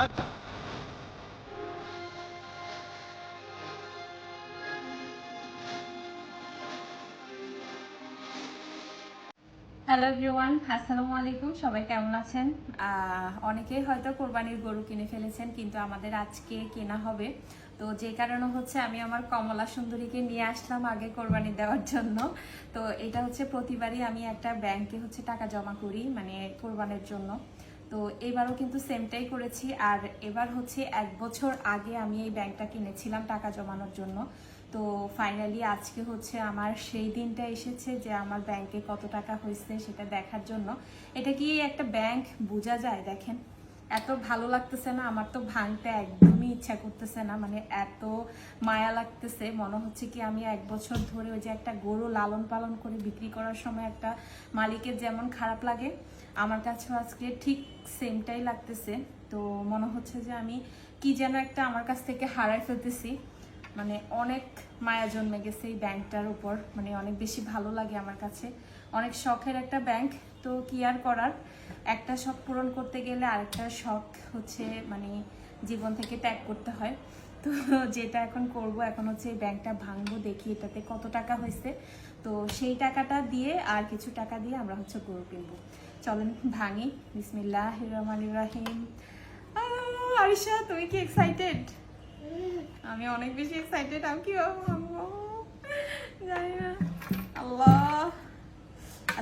Hello everyone আসসালামু আলাইকুম সবাই কেমন আছেন? অনেকেই হয়তো কোরবানির গরু কিনে ফেলেছেন, কিন্তু আমাদের আজকে কেনা হবে। তো যে কারণে হচ্ছে আমি আমার কমলা সুন্দরীকে নিয়ে আসলাম আগে কোরবানি দেওয়ার জন্য। তো এটা হচ্ছে প্রতিবারই আমি একটা ব্যাংকে হচ্ছে টাকা জমা করি মানে কোরবানের জন্য। তো এবারও কিন্তু সেমটাই করেছি। আর এবার হচ্ছে এক বছর আগে আমি এই ব্যাংকটা কিনেছিলাম টাকা জমানোর জন্য। তো ফাইনালি আজকে হচ্ছে আমার সেই দিনটা এসেছে যে আমার ব্যাংকে কত টাকা হয়েছে সেটা দেখার জন্য। এটা কি একটা ব্যাংক? বোঝা যায়, দেখেন। এত ভালো লাগতেছে না, আমার তো ভাঙতে একদমই ইচ্ছা করতেছে না মানে এত মায়া লাগতেছে। মনে হচ্ছে কি আমি এক বছর ধরে ওই যে একটা গরু লালন পালন করে বিক্রি করার সময় একটা মালিকের যেমন খারাপ লাগে, আমার কাছেও আজকে ঠিক সেমটাই লাগতেছে। তো মনে হচ্ছে যে আমি কি যেন একটা আমার কাছ থেকে হারাই ফেলতেছি। মানে অনেক মায়া জন্মে গেছে এই ব্যাংকটার উপর মানে অনেক বেশি ভালো লাগে আমার কাছে। অনেক শখের একটা ব্যাংক তো কি আর করার? একটা শখ পূরণ করতে গেলে আরেকটা শখ হচ্ছে মানে জীবন থেকে ত্যাগ করতে হয়। তো যেটা এখন করব, এখন হচ্ছে ব্যাংকটা ভাঙবো, দেখি এটাতে কত টাকা হয়েছে। তো সেই টাকাটা দিয়ে আর কিছু টাকা দিয়ে আমরা হচ্ছে গরু কিনবো। চলেন, ভাঙি। বিসমিল্লাহ রহমান রাহিম। আরিশা, তুমি কি এক্সাইটেড আমি অনেক বেশি এক্সাইটেড আমি কি জানি না।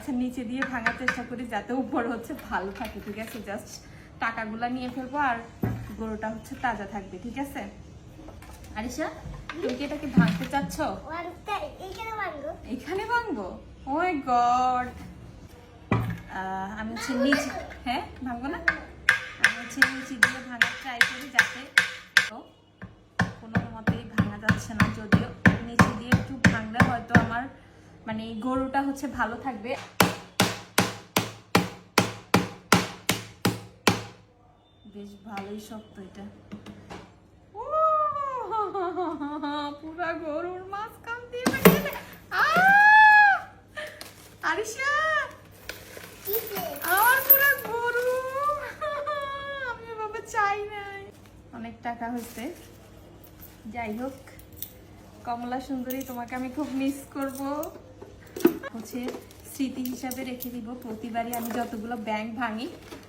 আচ্ছা নিচে দিয়ে ভাঙার চেষ্টা করি যাতে উপর হচ্ছে ভালো থাকে ঠিক আছে? জাস্ট টাকাগুলা নিয়ে ফেলব আর গরুটা হচ্ছে তাজা থাকবে ঠিক আছে? আরিশা তুমি কি এটাকে ভাঙতে চাচ্ছ? এখানে ভাঙবো? ও মাই গড আমি হচ্ছে নিচে হ্যাঁ ভাঙবো না? আমি হচ্ছে নিচে দিয়ে ভাঙার ট্রাই করি যাতে কোনো মতেই ভাঙা যাচ্ছে না। যদিও নিচে দিয়ে একটু ভাঙলে হয়তো আমার মানে গরুটা হচ্ছে ভালো থাকবে। বেশ ভালোই শক্ত এটা। ও, পুরা গরুর মাঝখান দিয়ে বেরিয়ে আরিশা! আমার পুরা গরু। আমি বাবা চাই নাই। অনেক টাকা হয়েছে। যাই হোক কমলা সুন্দরী তোমাকে আমি খুব মিস করব। হচ্ছে স্মৃতি হিসাবে রেখে দিব। প্রতিবারই আমি যতগুলো ব্যাংক ভাঙি,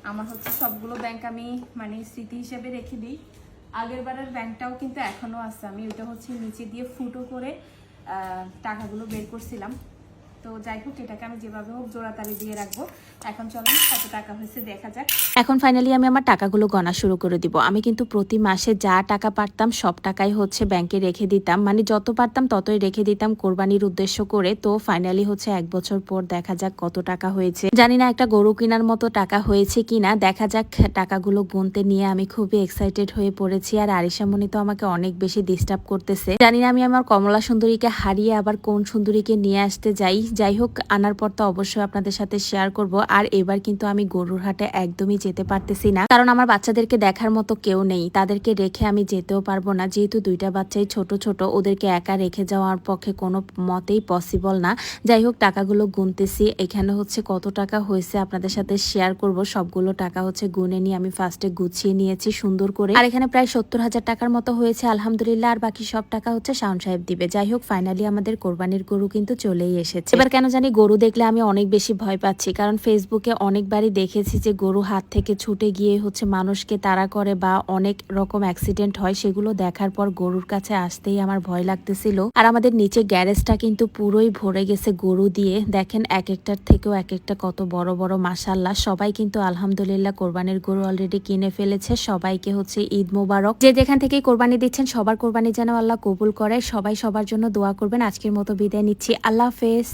আমার হচ্ছে সবগুলো ব্যাংক আমি মানে স্মৃতি হিসাবে রেখে দিই। আগের বারের ব্যাংকটাও কিন্তু এখনও আছে। আমি ওইটা হচ্ছে নিচে দিয়ে ফুটো করে টাকাগুলো বের করছিলাম। তো যাই হোক, এটাকে আমি যেভাবে হোক জোড়াতালি দিয়ে রাখব। এখন চলেন, কত টাকা হয়েছে দেখা যাক। এখন ফাইনালি আমি আমার টাকাগুলো গণা শুরু করে দিব। আমি কিন্তু প্রতি মাসে যা টাকা পারতাম, সব টাকাই হচ্ছে ব্যাংকে রেখে দিতাম। মানে যত পারতাম, ততই রেখে দিতাম কোরবানির উদ্দেশ্য করে। তো ফাইনালি হচ্ছে এক বছর পর দেখা যাক কত টাকা হয়েছে। জানি না একটা গরু কেনার মতো টাকা হয়েছে কিনা। দেখা যাক টাকাগুলো গুনতে নিয়ে আমি খুবই এক্সাইটেড হয়ে পড়েছি। আর আরিশামণি তো আমাকে অনেক বেশি ডিস্টার্ব করতেছে। জানি না আমি আমার কমলা সুন্দরীকে হারিয়ে আবার কোন সুন্দরীকে নিয়ে আসতে যাই। যাই হোক, আনার পর তো অবশ্যই আপনাদের সাথে শেয়ার করব। আর এবার কিন্তু আমি গরুর হাটে একদমই যেতে পারতেছি না। কারণ আমার বাচ্চাদেরকে দেখার মতো কেউ নেই। তাদেরকে রেখে আমি যেতেও পারব না। যেহেতু দুইটা বাচ্চাই ছোট ছোট, ওদেরকে একা রেখে যাওয়ার পক্ষে কোনো মতেই পসিবল না। যাই হোক, টাকাগুলো গুনতেছি। এখানে হচ্ছে কত টাকা হয়েছে আপনাদের সাথে শেয়ার করব। সবগুলো টাকা হচ্ছে গুনে নিয়ে আমি ফার্স্টে গুছিয়ে নিয়েছি সুন্দর করে। আর এখানে প্রায় সত্তর হাজার টাকার মতো হয়েছে, আলহামদুলিল্লাহ। আর বাকি সব টাকা হচ্ছে শাওন সাহেব দিবে। যাই হোক ফাইনালি আমাদের কোরবানির গরু কিন্তু চলেই এসেছে। এবার কেন জানি গরু দেখলে আমি অনেক বেশি ভয় পাচ্ছি, কারণ ফেসবুকে অনেকবারই দেখেছি যে গরু হাত থেকে ছুটে গিয়ে হচ্ছে মানুষকে তাড়া করে বা অনেক রকম অ্যাক্সিডেন্ট হয়, সেগুলো দেখার পর গরুর কাছে আসতেই আমার ভয় লাগতেছিল। আর আমাদের নিচে গ্যারেজটা কিন্তু পুরোই ভরে গেছে গরু দিয়ে। দেখেন এক একটার থেকেও এক একটা কত বড় বড় মাসাল্লাহ সবাই কিন্তু আলহামদুলিল্লাহ কোরবানির গরু অলরেডি কিনে ফেলেছে। সবাইকে হচ্ছে ঈদ মোবারক। যে যেখান থেকে কোরবানি দিচ্ছেন, সবার কোরবানি যেন আল্লাহ কবুল করে। সবাই সবার জন্য দোয়া করবেন। আজকের মতো বিদায় নিচ্ছি। আল্লাহ হাফেজ।